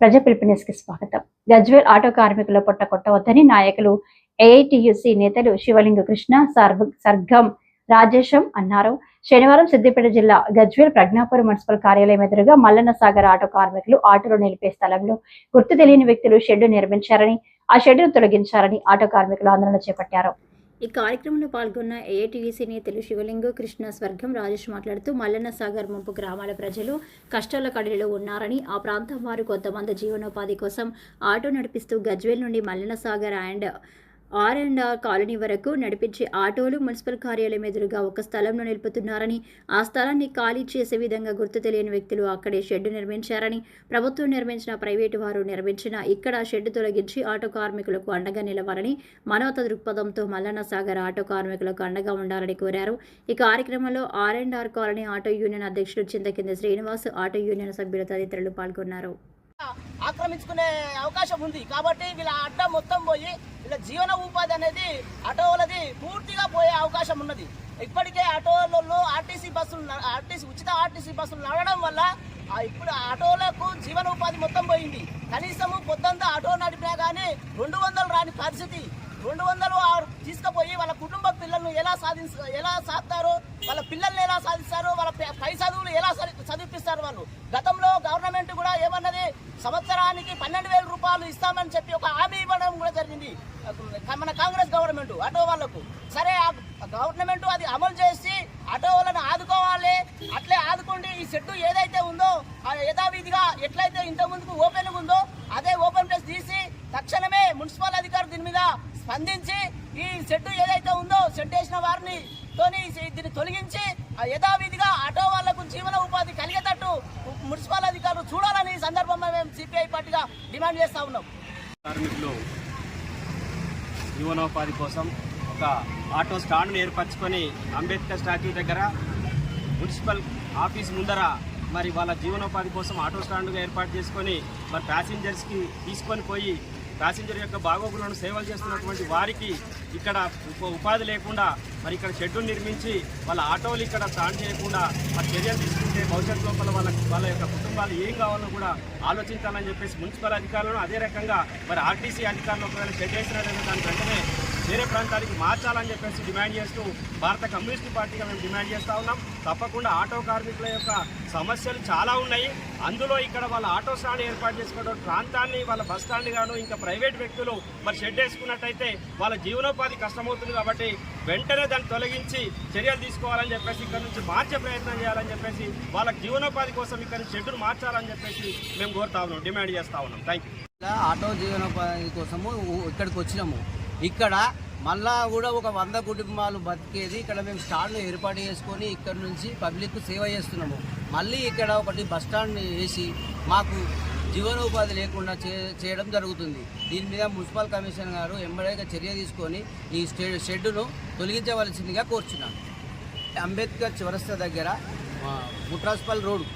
ప్రజా పిలుపునిస్కి స్వాగతం. గజ్వేల్ ఆటో కార్మికుల పొట్ట కొట్టవద్దని నాయకులు ఏఐటియుసి నేతలు శివలింగ కృష్ణ సర్వ- సర్గం రాజేశం అన్నారు. శనివారం సిద్దిపేట జిల్లా గజ్వేల్ ప్రజ్ఞాపురం మున్సిపల్ కార్యాలయం ఎదురుగా మల్లన్న సాగర్ ఆటో కార్మికులు ఆటోలు నిలిపే స్థలంలో గుర్తు తెలియని వ్యక్తులు షెడ్డు నిర్మించారని ఆ షెడ్డును తొలగించారని ఆటో కార్మికులు ఆందోళన చేపట్టారు. ఈ కార్యక్రమంలో పాల్గొన్న ఏఐటీవీసీ నేతలు శివలింగ కృష్ణ స్వర్గం రాజేష్ మాట్లాడుతూ మల్లన్న సాగర్ ముంపు గ్రామాల ప్రజలు కష్టాల కడలిలో ఉన్నారని ఆ ప్రాంతం వారు కొంతమంది జీవనోపాధి కోసం ఆటో నడిపిస్తూ గజ్వేల్ నుండి Mallanna Sagar and R and R colony వరకు నడిపించే ఆటోలు మున్సిపల్ కార్యాలయం ఎదురుగా ఒక స్థలంలో నిలుపుతున్నారని ఆ స్థలాన్ని ఖాళీ చేసే విధంగా గుర్తు తెలియని వ్యక్తులు అక్కడే షెడ్డు నిర్మించారని ప్రభుత్వం నిర్మించిన ప్రైవేటు వారు నిర్మించిన ఇక్కడ షెడ్డు తొలగించి ఆటో కార్మికులకు అండగా నిలవాలని మానవత దృక్పథంతో మల్లన్న సాగర్ ఆటో కార్మికులకు అండగా ఉండాలని కోరారు. ఈ కార్యక్రమంలో R and R colony auto union అధ్యక్షుడు చింతకింద శ్రీనివాస్ ఆటో యూనియన్ సభ్యులు తదితరులు పాల్గొన్నారు. ఆక్రమించుకునే అవకాశం ఉంది. కాబట్టి వీళ్ళ అడ్డ మొత్తం పోయి వీళ్ళ జీవన ఉపాధి అనేది ఆటోలది పూర్తిగా పోయే అవకాశం ఉన్నది. ఇప్పటికే ఆటోలలో ఆర్టీసీ బస్సులు ఆర్టీసీ ఉచిత ఆర్టీసీ బస్సులు నడవడం వల్ల ఇప్పుడు ఆటోలకు జీవన ఉపాధి మొత్తం పోయింది. కనీసము పొద్దంతా ఆటో నడిపినా కానీ రెండు వందలు రాని పరిస్థితి. రెండు వందలు తీసుకుపోయి వాళ్ళ కుటుంబ పిల్లలను ఎలా సాధించ ఎలా సాధిస్తారు వాళ్ళ పిల్లల్ని ఎలా సాధిస్తారు వాళ్ళ పై- చదువులు ఎలా చదివి- చదివిపిస్తారు వాళ్ళు? గతంలో గవర్నమెంట్ సంవత్సరానికి పన్నెండు వేల రూపాయలు ఇస్తామని చెప్పి ఒక హామీ ఇవ్వడం కూడా జరిగింది. మన కాంగ్రెస్ గవర్నమెంట్ ఆటో వాళ్ళకు. సరే గవర్నమెంట్ అది అమలు చేసి ఆటో వాళ్ళని ఆదుకోవాలి. అట్లే ఆదుకోండి. ఈ షెడ్డు ఏదైతే ఉందో ఆ యథావిధిగా ఎట్లయితే ఇంత ముందుకు ఓపెన్ ఉందో అదే ఓపెన్ ప్లేస్ తీసి తక్షణమే మున్సిపల్ అధికారి దీని మీద స్పందించి ఈ షెడ్డు ఏదైతే ఉందో షెడ్ వేసిన వారిని తోని దీన్ని తొలగించి ఆ యథావిధిగా ఆటో వాళ్ళకు జీవన ఉపాధి కలిగేటట్టు మున్సిపల్ అధికారులు చూడాలని ఈ సందర్భంగా మేము సిపిఐ పార్టీగా డిమాండ్ చేస్తా ఉన్నాం. కార్మికులు జీవనోపాధి కోసం ఒక ఆటో స్టాండ్ను ఏర్పరచుకొని అంబేద్కర్ స్టాచ్యూ దగ్గర మున్సిపల్ ఆఫీస్ ముందర మరి వాళ్ళ జీవనోపాధి కోసం ఆటో స్టాండ్గా ఏర్పాటు చేసుకొని మరి ప్యాసింజర్స్కి తీసుకొని పోయి ప్యాసింజర్ యొక్క బాగోగులను సేవలు చేస్తున్నటువంటి వారికి ఇక్కడ ఉప- ఉపాధి లేకుండా మరి ఇక్కడ షెడ్యూల్ నిర్మించి వాళ్ళ ఆటోలు ఇక్కడ స్టాండ్ చేయకుండా మరి చర్యలు తీసుకుంటే భవిష్యత్ లోపల వాళ్ళ వాళ్ళ యొక్క కుటుంబాలు ఏం కావాలో కూడా ఆలోచించాలని చెప్పేసి మున్సిపల్ అధికారులను అదే రకంగా మరి ఆర్టీసీ అధికారులు ఒకవేళ షెడ్ వేసినట్లయితే దాని వెంటనే వేరే ప్రాంతానికి మార్చాలని చెప్పేసి డిమాండ్ చేస్తూ భారత కమ్యూనిస్ట్ పార్టీగా మేము డిమాండ్ చేస్తూ ఉన్నాం. తప్పకుండా ఆటో కార్మికుల యొక్క సమస్యలు చాలా ఉన్నాయి. అందులో ఇక్కడ వాళ్ళ ఆటో స్టాండ్ ఏర్పాటు చేసుకోవడం ప్రాంతాన్ని వాళ్ళ బస్ స్టాండ్ గాను ఇంకా ప్రైవేట్ వ్యక్తులు మరి షెడ్ వేసుకున్నట్టయితే వాళ్ళ జీవనోపాధి కష్టమవుతుంది కాబట్టి వెంటనే దాన్ని తొలగించి చర్యలు తీసుకోవాలని చెప్పేసి ఇక్కడ నుంచి మార్చే ప్రయత్నం చేయాలని చెప్పేసి వాళ్ళ జీవనోపాధి కోసం ఇక్కడ నుంచి షెడ్యూల్ మార్చాలని చెప్పేసి మేము కోరుతా ఉన్నాం డిమాండ్ చేస్తా ఉన్నాం. థ్యాంక్ ఆటో జీవనోపాధి కోసము ఇక్కడికి వచ్చినాము. ఇక్కడ మళ్ళా కూడా ఒక వంద కుటుంబాలు బతికేది. ఇక్కడ మేము స్టాండ్ ఏర్పాటు చేసుకొని ఇక్కడ నుంచి పబ్లిక్ సేవ చేస్తున్నాము. మళ్ళీ ఇక్కడ ఒకటి బస్ స్టాండ్ని వేసి మాకు జీవనోపాధి లేకుండా చేయడం జరుగుతుంది. దీని మీద మున్సిపల్ కమిషన్ గారు ఎంబడేగా చర్య తీసుకొని ఈ షెడ్డును తొలగించవలసిందిగా కోరుచున్నాను. అంబేద్కర్ చివరస్త దగ్గర ముట్రాస్పల్ రోడ్